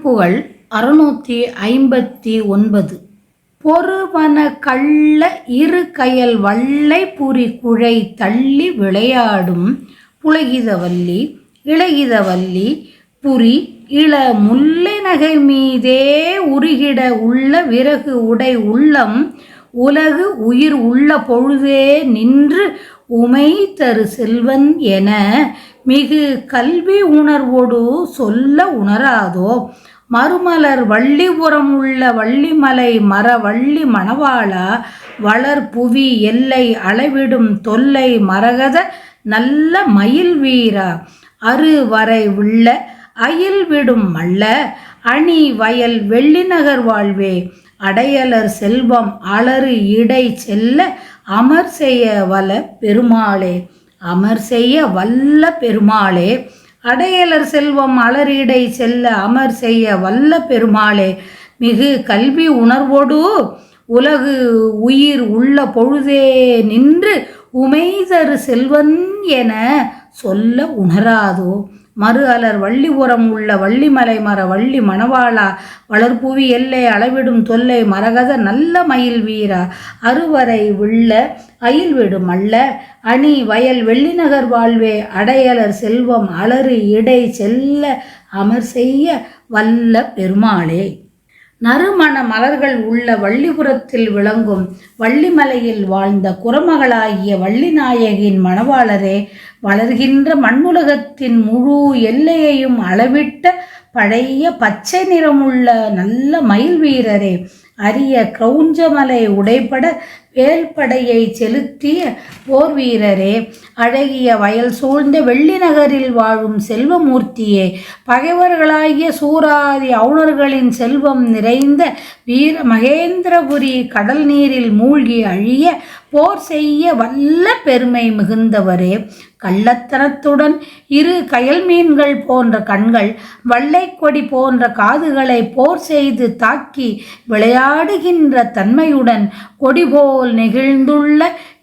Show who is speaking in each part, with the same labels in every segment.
Speaker 1: திருப்புகழ் அறுநூற்றி ஐம்பத்தி ஒன்பது. பொறுவன கள்ள இரு கயல் வள்ளை புரி குழை தள்ளி விளையாடும் புலகிதவல்லி இளகிதவல்லி புரி இள முல்லை நகை மீதே உருகிட உள்ள விறகு உடை உள்ளம் உலகு உயிர் உள்ள பொழுதே நின்று உமை தரு செல்வன் என மிகு கல்வி உணர்வோடு சொல்ல உணராதோ. மறுமலர் வள்ளிபுறம் உள்ள வள்ளிமலை மர வள்ளி மணவாளா வளர் புவி எல்லை அளவிடும் தொல்லை மரகத நல்ல மயில் வீரா அரு வரை உள்ள அயில் விடும் மல்ல அணி வயல் வெள்ளிநகர் வாழ்வே அடையலர் செல்வம் அலறு இடை செல்ல அமர் செய்ய வல பெருமாளே. அமர் செய்ய வல்ல பெருமாளே. அடையலர் செல்வம் அலறிடை செல்ல அமர் செய்ய வல்ல பெருமாளே. மிகு கல்வி உணர்வோடு உலகு உயிர் உள்ள பொழுதே நின்று உமைதரு செல்வன் என சொல்ல உணராதோ. மறு அலர் வள்ளிபுறம் உள்ள வள்ளிமலை மர வள்ளி மணவாளா வளர்புவி எல்லை அளவிடும் தொல்லை மரகத நல்ல மயில் வீரா அறுவரை உள்ள அயில் விடும் அல்ல அணி வயல் வெள்ளிநகர் வாழ்வே அடையலர் செல்வம் அலறு இடை செல்ல அமர் செய்ய வல்ல பெருமாளே. நறுமண மலர்கள் உள்ள வள்ளிபுரத்தில் விளங்கும் வள்ளிமலையில் வாழ்ந்த குரமகளாகிய வள்ளிநாயகின் மணவாளரே வளர்கின்ற மண்ணுலகத்தின் முழு எல்லையையும் அளவிட்ட பழைய பச்சை நிறமுள்ள நல்ல மயில் வீரரே அரிய கிரௌஞ்சமலை உடைப்பட வேல்படையை செலுத்திய போர் வீரரே அழகிய வயல் சூழ்ந்த வெள்ளி நகரில் வாழும் செல்வமூர்த்தியே பகைவர்களாகிய சூராதி அவுணர்களின் செல்வம் நிறைந்த வீர மகேந்திரபுரி கடல் நீரில் மூழ்கி அழிய போர் செய்ய வல்ல பெருமை மிகுந்தவரே. கள்ளத்தனத்துடன் இரு கயல் மீன்கள் போன்ற கண்கள் வள்ளை கொடி போன்ற காதுகளை போர் செய்து தாக்கி விளையாடுகின்ற தன்மையுடன் கொடிபோல் நெகிழ்ந்துள்ள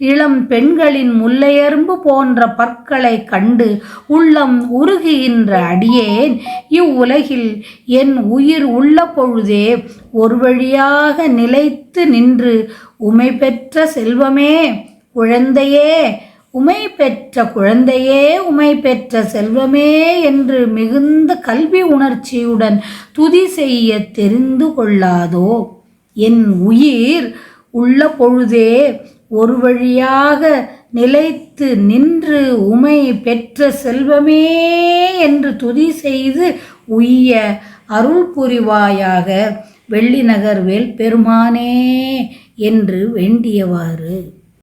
Speaker 1: இளம் பெண்களின் முல்லையரும்பு போன்ற பற்களை கண்டு உள்ளம் உருகுகின்ற அடியேன் இவ்வுலகில் என் உயிர் உள்ள பொழுதே ஒரு வழியாக நிலைத்து நின்று உமை பெற்ற செல்வமே குழந்தையே உமை பெற்ற குழந்தையே உமை பெற்ற செல்வமே என்று மிகுந்த கல்வி உணர்ச்சியுடன் துதி செய்ய தெரிந்து கொள்ளாதோ? என் உயிர் உள்ள பொழுதே ஒரு வழியாக நிலைத்து நின்று உமை பெற்ற செல்வமே என்று துதி செய்து உய்ய அருள் புரிவாயாக. வெள்ளிநகர் வேல் பெருமானே என்று வேண்டியவாறு.